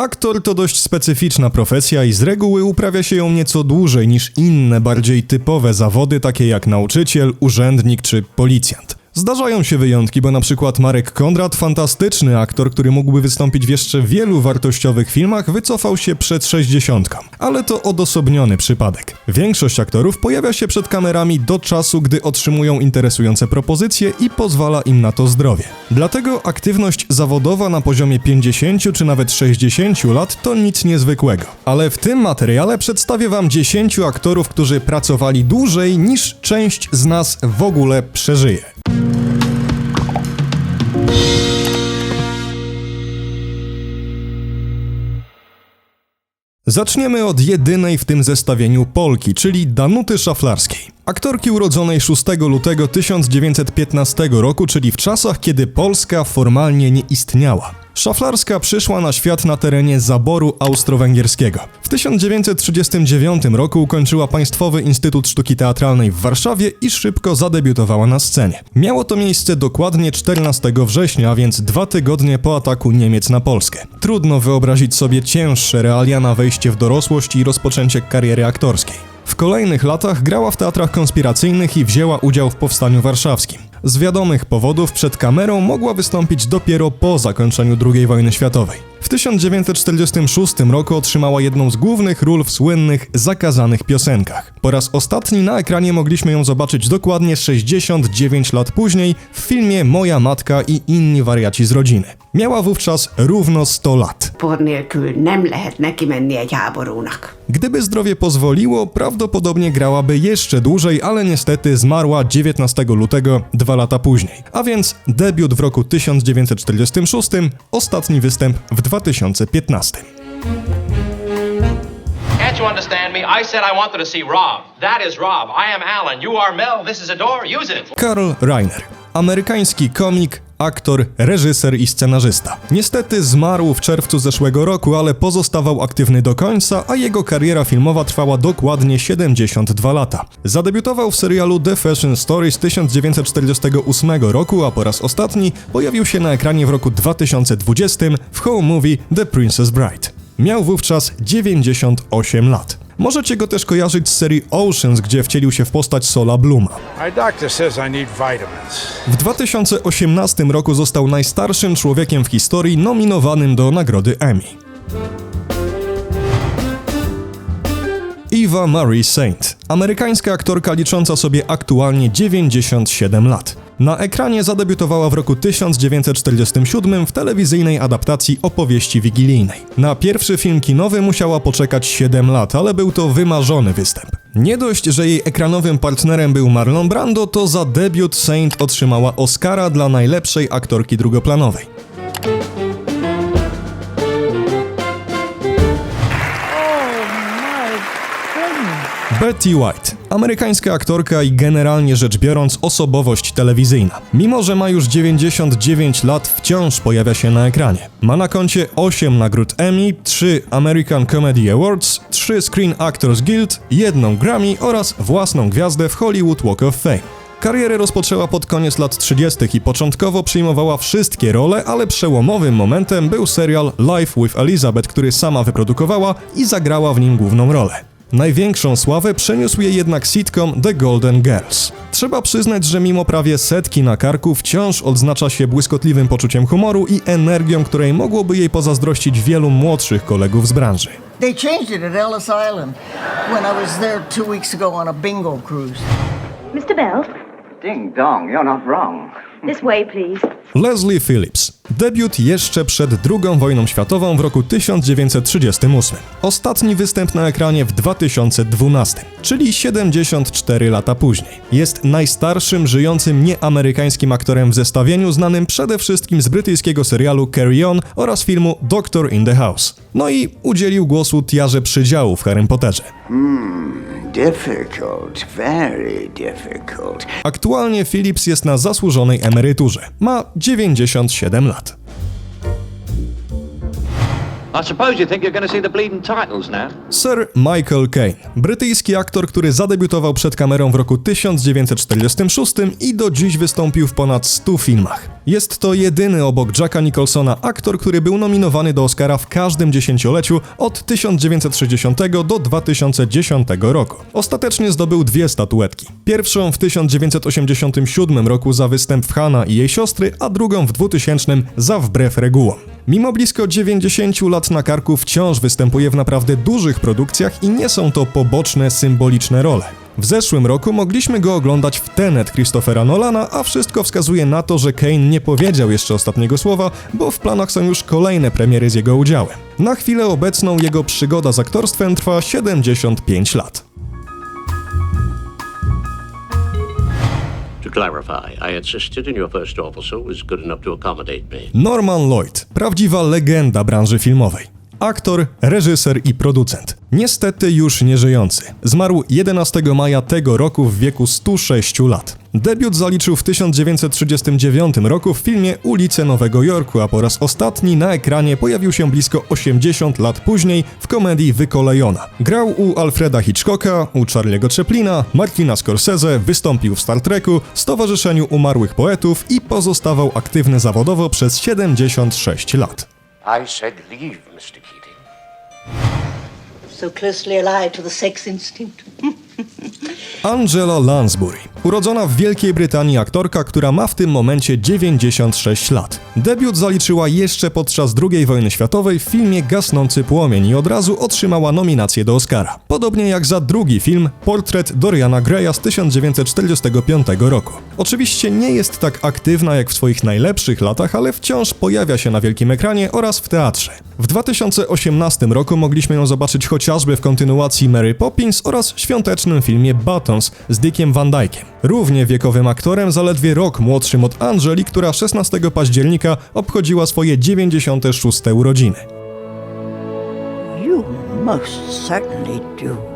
Aktor to dość specyficzna profesja i z reguły uprawia się ją nieco dłużej niż inne, bardziej typowe zawody, takie jak nauczyciel, urzędnik czy policjant. Zdarzają się wyjątki, bo na przykład Marek Kondrat, fantastyczny aktor, który mógłby wystąpić w jeszcze wielu wartościowych filmach, wycofał się przed 60. Ale to odosobniony przypadek. Większość aktorów pojawia się przed kamerami do czasu, gdy otrzymują interesujące propozycje i pozwala im na to zdrowie. Dlatego aktywność zawodowa na poziomie 50 czy nawet 60 lat to nic niezwykłego. Ale w tym materiale przedstawię wam 10 aktorów, którzy pracowali dłużej niż część z nas w ogóle przeżyje. Zaczniemy od jedynej w tym zestawieniu Polki, czyli Danuty Szaflarskiej. Aktorki urodzonej 6 lutego 1915 roku, czyli w czasach, kiedy Polska formalnie nie istniała. Szaflarska przyszła na świat na terenie zaboru austro-węgierskiego. W 1939 roku ukończyła Państwowy Instytut Sztuki Teatralnej w Warszawie i szybko zadebiutowała na scenie. Miało to miejsce dokładnie 14 września, więc dwa tygodnie po ataku Niemiec na Polskę. Trudno wyobrazić sobie cięższe realia na wejście w dorosłość i rozpoczęcie kariery aktorskiej. W kolejnych latach grała w teatrach konspiracyjnych i wzięła udział w Powstaniu Warszawskim. Z wiadomych powodów przed kamerą mogła wystąpić dopiero po zakończeniu II wojny światowej. W 1946 roku otrzymała jedną z głównych ról w słynnych Zakazanych piosenkach. Po raz ostatni na ekranie mogliśmy ją zobaczyć dokładnie 69 lat później w filmie Moja matka i inni wariaci z rodziny. Miała wówczas równo 100 lat. Gdyby zdrowie pozwoliło, prawdopodobnie grałaby jeszcze dłużej, ale niestety zmarła 19 lutego dwa lata później. A więc debiut w roku 1946, ostatni występ w 2015. Understand me? I said I wanted to see Rob. That is Rob. I am Alan. You are Mel. This is a door. Use it. Reiner. Amerykański komik, aktor, reżyser i scenarzysta. Niestety zmarł w czerwcu zeszłego roku, ale pozostawał aktywny do końca, a jego kariera filmowa trwała dokładnie 72 lata. Zadebiutował w serialu The Fashion Story z 1948 roku, a po raz ostatni pojawił się na ekranie w roku 2020 w home movie The Princess Bride. Miał wówczas 98 lat. Możecie go też kojarzyć z serii Oceans, gdzie wcielił się w postać Sola Bluma. W 2018 roku został najstarszym człowiekiem w historii nominowanym do nagrody Emmy. Eva Marie Saint, amerykańska aktorka licząca sobie aktualnie 97 lat. Na ekranie zadebiutowała w roku 1947 w telewizyjnej adaptacji opowieści wigilijnej. Na pierwszy film kinowy musiała poczekać 7 lat, ale był to wymarzony występ. Nie dość, że jej ekranowym partnerem był Marlon Brando, to za debiut Saint otrzymała Oscara dla najlepszej aktorki drugoplanowej. Betty White, amerykańska aktorka i generalnie rzecz biorąc osobowość telewizyjna. Mimo, że ma już 99 lat, wciąż pojawia się na ekranie. Ma na koncie 8 nagród Emmy, 3 American Comedy Awards, 3 Screen Actors Guild, jedną Grammy oraz własną gwiazdę w Hollywood Walk of Fame. Karierę rozpoczęła pod koniec lat 30. i początkowo przyjmowała wszystkie role, ale przełomowym momentem był serial Life with Elizabeth, który sama wyprodukowała i zagrała w nim główną rolę. Największą sławę przeniósł jej jednak sitcom The Golden Girls. Trzeba przyznać, że mimo prawie setki na karku wciąż odznacza się błyskotliwym poczuciem humoru i energią, której mogłoby jej pozazdrościć wielu młodszych kolegów z branży. They changed it at Ellis Island when I was there two weeks ago on a bingo cruise. Mr. Bell, Ding dong, you're not wrong. this way, please. Leslie Phillips. Debiut jeszcze przed II wojną światową w roku 1938. Ostatni występ na ekranie w 2012, czyli 74 lata później. Jest najstarszym żyjącym nieamerykańskim aktorem w zestawieniu, znanym przede wszystkim z brytyjskiego serialu Carry On oraz filmu Doctor in the House. No i udzielił głosu Tiarze Przydziału w Harrym Potterze. Difficult, very difficult. Aktualnie Phillips jest na zasłużonej emeryturze. Ma 97 lat. Sir Michael Caine, brytyjski aktor, który zadebiutował przed kamerą w roku 1946 i do dziś wystąpił w ponad 100 filmach. Jest to jedyny obok Jacka Nicholsona aktor, który był nominowany do Oscara w każdym dziesięcioleciu od 1960 do 2010 roku. Ostatecznie zdobył dwie statuetki. Pierwszą w 1987 roku za występ w Hanna i jej siostry, a drugą w 2000 za Wbrew regułom. Mimo blisko 90 lat na karku wciąż występuje w naprawdę dużych produkcjach i nie są to poboczne, symboliczne role. W zeszłym roku mogliśmy go oglądać w Tenet Christophera Nolana, a wszystko wskazuje na to, że Kane nie powiedział jeszcze ostatniego słowa, bo w planach są już kolejne premiery z jego udziałem. Na chwilę obecną jego przygoda z aktorstwem trwa 75 lat. Norman Lloyd, prawdziwa legenda branży filmowej. Aktor, reżyser i producent. Niestety już nieżyjący. Zmarł 11 maja tego roku w wieku 106 lat. Debiut zaliczył w 1939 roku w filmie Ulice Nowego Jorku, a po raz ostatni na ekranie pojawił się blisko 80 lat później w komedii Wykolejona. Grał u Alfreda Hitchcocka, u Charlie'ego Chaplina, Martina Scorsese, wystąpił w Star Treku, Stowarzyszeniu Umarłych Poetów i pozostawał aktywny zawodowo przez 76 lat. I said leave, Mr. Keating. So closely allied to the sex instinct. Angela Lansbury, urodzona w Wielkiej Brytanii aktorka, która ma w tym momencie 96 lat. Debiut zaliczyła jeszcze podczas II wojny światowej w filmie Gasnący płomień i od razu otrzymała nominację do Oscara. Podobnie jak za drugi film Portret Doriana Greya z 1945 roku. Oczywiście nie jest tak aktywna jak w swoich najlepszych latach, ale wciąż pojawia się na wielkim ekranie oraz w teatrze. W 2018 roku mogliśmy ją zobaczyć chociażby w kontynuacji Mary Poppins oraz świątecznym filmie Buttons z Dickiem Van Dykiem. Równie wiekowym aktorem, zaledwie rok młodszym od Angeli, która 16 października obchodziła swoje 96 urodziny. You most certainly do.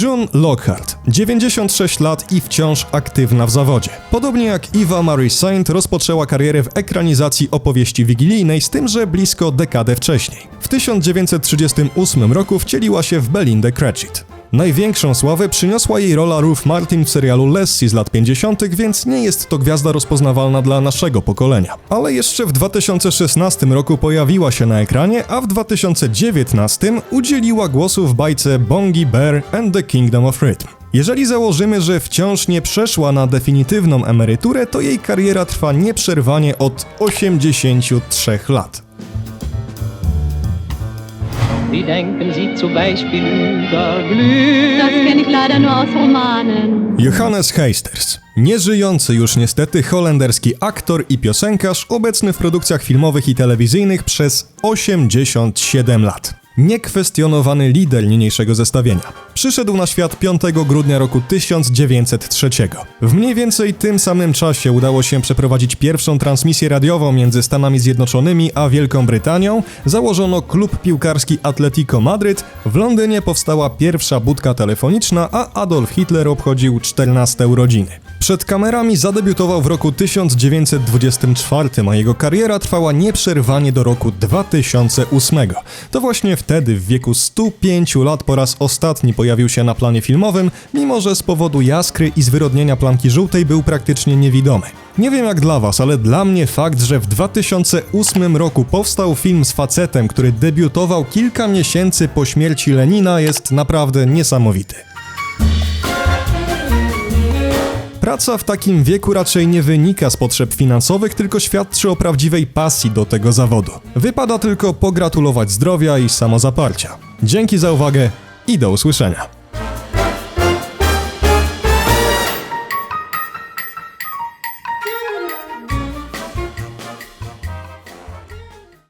June Lockhart, 96 lat i wciąż aktywna w zawodzie. Podobnie jak Eva Marie Saint rozpoczęła karierę w ekranizacji opowieści wigilijnej, z tym, że blisko dekadę wcześniej. W 1938 roku wcieliła się w Belindę Cratchit. Największą sławę przyniosła jej rola Ruth Martin w serialu Lassie z lat 50., więc nie jest to gwiazda rozpoznawalna dla naszego pokolenia. Ale jeszcze w 2016 roku pojawiła się na ekranie, a w 2019 udzieliła głosu w bajce Bongi Bear and the Kingdom of Rhythm. Jeżeli założymy, że wciąż nie przeszła na definitywną emeryturę, to jej kariera trwa nieprzerwanie od 83 lat. Wie denken Sie zum Beispiel über Glück? Das kenne ich leider nur aus Romanen. Johannes Heisters, nieżyjący już niestety holenderski aktor i piosenkarz, obecny w produkcjach filmowych i telewizyjnych przez 87 lat. Niekwestionowany lider niniejszego zestawienia. Przyszedł na świat 5 grudnia roku 1903. W mniej więcej tym samym czasie udało się przeprowadzić pierwszą transmisję radiową między Stanami Zjednoczonymi a Wielką Brytanią, założono klub piłkarski Atletico Madryt, w Londynie powstała pierwsza budka telefoniczna, a Adolf Hitler obchodził 14 urodziny. Przed kamerami zadebiutował w roku 1924, a jego kariera trwała nieprzerwanie do roku 2008. To właśnie wtedy, w wieku 105 lat, po raz ostatni pojawił się na planie filmowym, mimo że z powodu jaskry i zwyrodnienia plamki żółtej był praktycznie niewidomy. Nie wiem jak dla was, ale dla mnie fakt, że w 2008 roku powstał film z facetem, który debiutował kilka miesięcy po śmierci Lenina jest naprawdę niesamowity. Praca w takim wieku raczej nie wynika z potrzeb finansowych, tylko świadczy o prawdziwej pasji do tego zawodu. Wypada tylko pogratulować zdrowia i samozaparcia. Dzięki za uwagę i do usłyszenia.